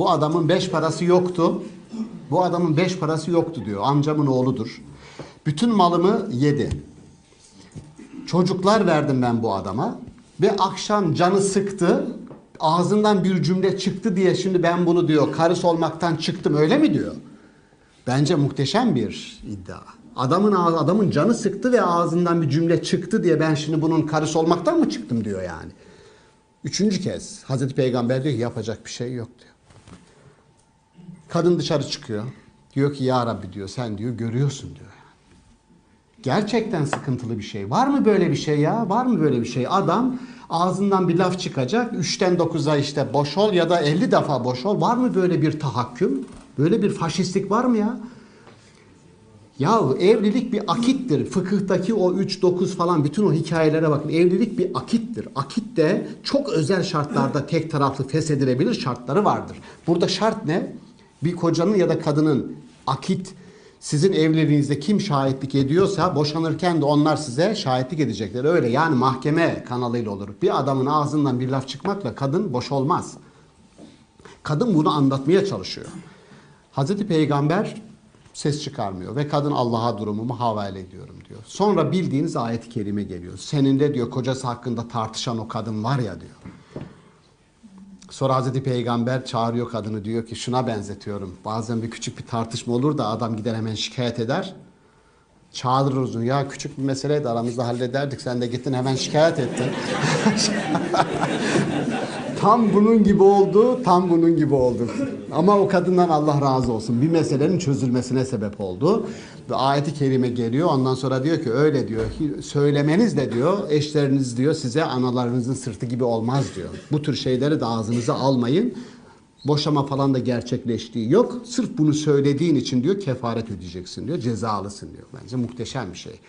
Bu adamın beş parası yoktu. Bu adamın beş parası yoktu diyor. Amcamın oğludur. Bütün malımı yedi. Çocuklar verdim ben bu adama. Ve akşam canı sıktı. Ağzından bir cümle çıktı diye şimdi ben bunu diyor karıs olmaktan çıktım öyle mi diyor? Bence muhteşem bir iddia. Adamın adamın canı sıktı ve ağzından bir cümle çıktı diye ben şimdi bunun karısı olmaktan mı çıktım diyor yani. Üçüncü kez Hazreti Peygamber diyor ki yapacak bir şey yok diyor. Kadın dışarı çıkıyor. Diyor ki ya Rabbi diyor sen diyor görüyorsun diyor. Gerçekten sıkıntılı bir şey. Var mı böyle bir şey ya? Var mı böyle bir şey? Adam ağzından bir laf çıkacak. 3'ten 9'a işte boş ol ya da 50 defa boş ol. Var mı böyle bir tahakküm? Böyle bir faşistlik var mı ya? Ya evlilik bir akittir. Fıkıhtaki o 3 9 falan bütün o hikayelere bakın. Evlilik bir akittir. Akit de çok özel şartlarda tek taraflı feshedilebilir şartları vardır. Burada şart ne? Bir kocanın ya da kadının akit sizin evliliğinizde kim şahitlik ediyorsa boşanırken de onlar size şahitlik edecekler. Öyle yani mahkeme kanalıyla olur. Bir adamın ağzından bir laf çıkmakla kadın boş olmaz. Kadın bunu anlatmaya çalışıyor. Hazreti Peygamber ses çıkarmıyor ve kadın Allah'a durumumu havale ediyorum diyor. Sonra bildiğiniz ayet-i kerime geliyor. Seninle diyor kocası hakkında tartışan o kadın var ya diyor. Sonra Hazreti Peygamber çağırıyor kadını diyor ki şuna benzetiyorum. Bazen bir küçük bir tartışma olur da adam gider hemen şikayet eder. Çağırırız onu. Ya küçük bir meseleydi aramızda hallederdik. Sen de gittin hemen şikayet ettin. Tam bunun gibi oldu, tam bunun gibi oldu. Ama o kadından Allah razı olsun. Bir meselenin çözülmesine sebep oldu. Ve ayeti kerime geliyor. Ondan sonra diyor ki öyle diyor. Söylemeniz de diyor eşleriniz diyor size analarınızın sırtı gibi olmaz diyor. Bu tür şeyleri de ağzınıza almayın. Boşama falan da gerçekleştiği yok. Sırf bunu söylediğin için diyor kefaret ödeyeceksin diyor. Cezalısın diyor. Bence muhteşem bir şey.